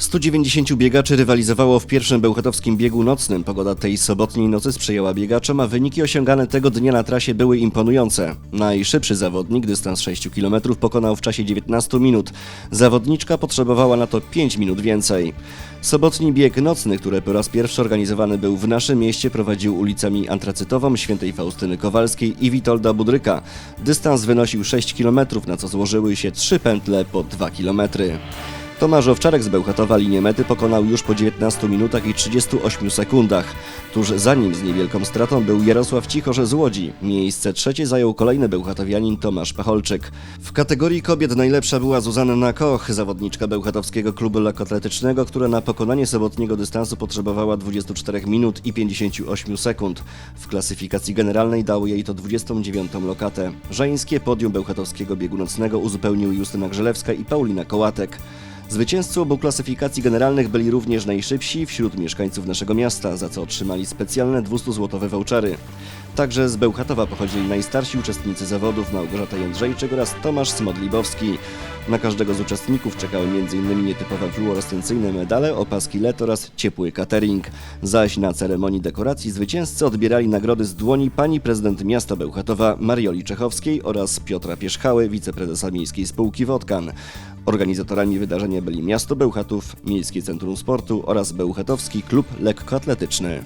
190 biegaczy rywalizowało w pierwszym bełchatowskim biegu nocnym. Pogoda tej sobotniej nocy sprzyjała biegaczom, a wyniki osiągane tego dnia na trasie były imponujące. Najszybszy zawodnik dystans 6 km pokonał w czasie 19 minut. Zawodniczka potrzebowała na to 5 minut więcej. Sobotni bieg nocny, który po raz pierwszy organizowany był w naszym mieście, prowadził ulicami Antracytową, Świętej Faustyny Kowalskiej i Witolda Budryka. Dystans wynosił 6 km, na co złożyły się trzy pętle po 2 km. Tomasz Owczarek z Bełchatowa linię mety pokonał już po 19 minutach i 38 sekundach. Tuż za nim z niewielką stratą był Jarosław Cichorze z Łodzi. Miejsce trzecie zajął kolejny bełchatowianin Tomasz Pacholczyk. W kategorii kobiet najlepsza była Zuzanna Koch, zawodniczka bełchatowskiego klubu lekkoatletycznego, która na pokonanie sobotniego dystansu potrzebowała 24 minut i 58 sekund. W klasyfikacji generalnej dało jej to 29 lokatę. Żeńskie podium bełchatowskiego biegu nocnego Justyna Grzelewska i Paulina Kołatek. Zwycięzcą obu klasyfikacji generalnych byli również najszybsi wśród mieszkańców naszego miasta, za co otrzymali specjalne 200-złotowe vouchery. Także z Bełchatowa pochodzili najstarsi uczestnicy zawodów Małgorzata Jędrzejczyk oraz Tomasz Smodlibowski. Na każdego z uczestników czekały m.in. nietypowe fluorescencyjne medale, opaski LED oraz ciepły catering. Zaś na ceremonii dekoracji zwycięzcy odbierali nagrody z dłoni pani prezydent miasta Bełchatowa Marioli Czechowskiej oraz Piotra Pierzchały, wiceprezesa Miejskiej Spółki Wodkan. Organizatorami wydarzenia byli Miasto Bełchatów, Miejskie Centrum Sportu oraz Bełchatowski Klub Lekkoatletyczny.